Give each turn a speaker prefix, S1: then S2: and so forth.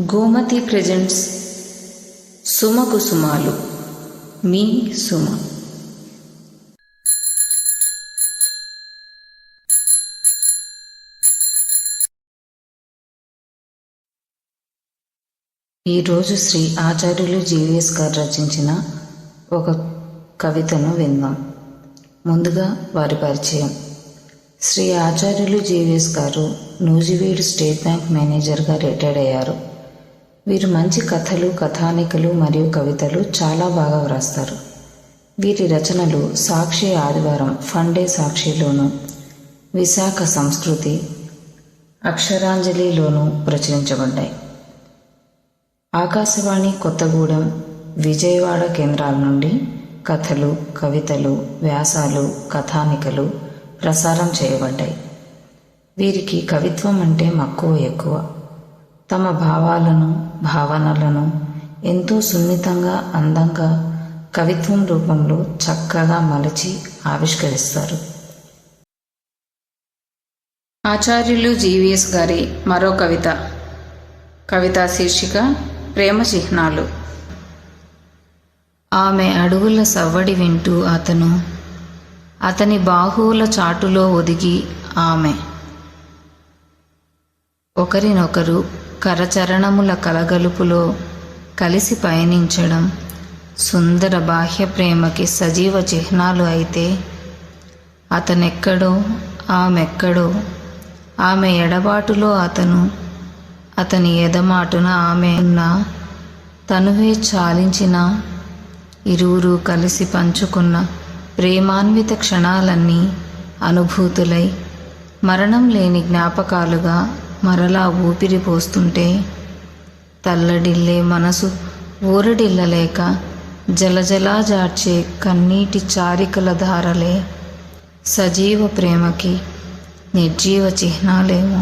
S1: Gomati presents Suma కుసుమాలు. మీ సుమ. ఈరోజు శ్రీ ఆచార్యులు జీవీఎస్ గారు రచించిన ఒక కవితను విందాం. ముందుగా వారి పరిచయం. శ్రీ ఆచార్యులు జీవీఎస్ గారు నూజివీడు స్టేట్ బ్యాంక్ మేనేజర్గా రిటైర్డ్ అయ్యారు. వీరు మంచి కథలు కథానికలు మరియు కవితలు చాలా బాగా వ్రాస్తారు. వీరి రచనలు సాక్షి ఆదివారం ఫండే సాక్షిలోను విశాఖ సంస్కృతి అక్షరాంజలిలోనూ ప్రచురించబడ్డాయి. ఆకాశవాణి కొత్తగూడెం విజయవాడ కేంద్రాల నుండి కథలు కవితలు వ్యాసాలు కథానికలు ప్రసారం చేయబడ్డాయి. వీరికి కవిత్వం అంటే మక్కువ ఎక్కువ. తమ భావాలను భావనలను ఎంతో సున్నితంగా అందంగా కవిత్వం రూపంలో చక్కగా మలచి ఆవిష్కరిస్తారు.
S2: ఆచార్యులు జీవీఎస్ గారి మరో కవిత. కవితా శీర్షిక ప్రేమ చిహ్నాలు.
S1: ఆమె అడుగుల సవ్వడి వింటూ అతను అతని బాహువుల చాటులో ఒదిగి ఆమె. ఒకరినొకరు కరచరణముల కలగలుపులో కలిసి పయనించడం సుందర బాహ్య ప్రేమకి సజీవ చిహ్నాలు అయితే అతనెక్కడో ఆమెక్కడో ఆమె ఎడబాటులో అతను అతని ఎదమాటున ఆమె ఉన్న తనువే చాలించిన ఇరువురు కలిసి పంచుకున్న ప్రేమాన్విత క్షణాలన్నీ అనుభూతులై మరణం లేని జ్ఞాపకాలుగా మరలా ఊపిరి పోస్తుంటే తల్లడిల్లే మనసు ఊరడిల్లలేక జలజలా జార్చే కన్నీటి చారికల ధారలే సజీవ ప్రేమకి నిర్జీవ చిహ్నాలేమో.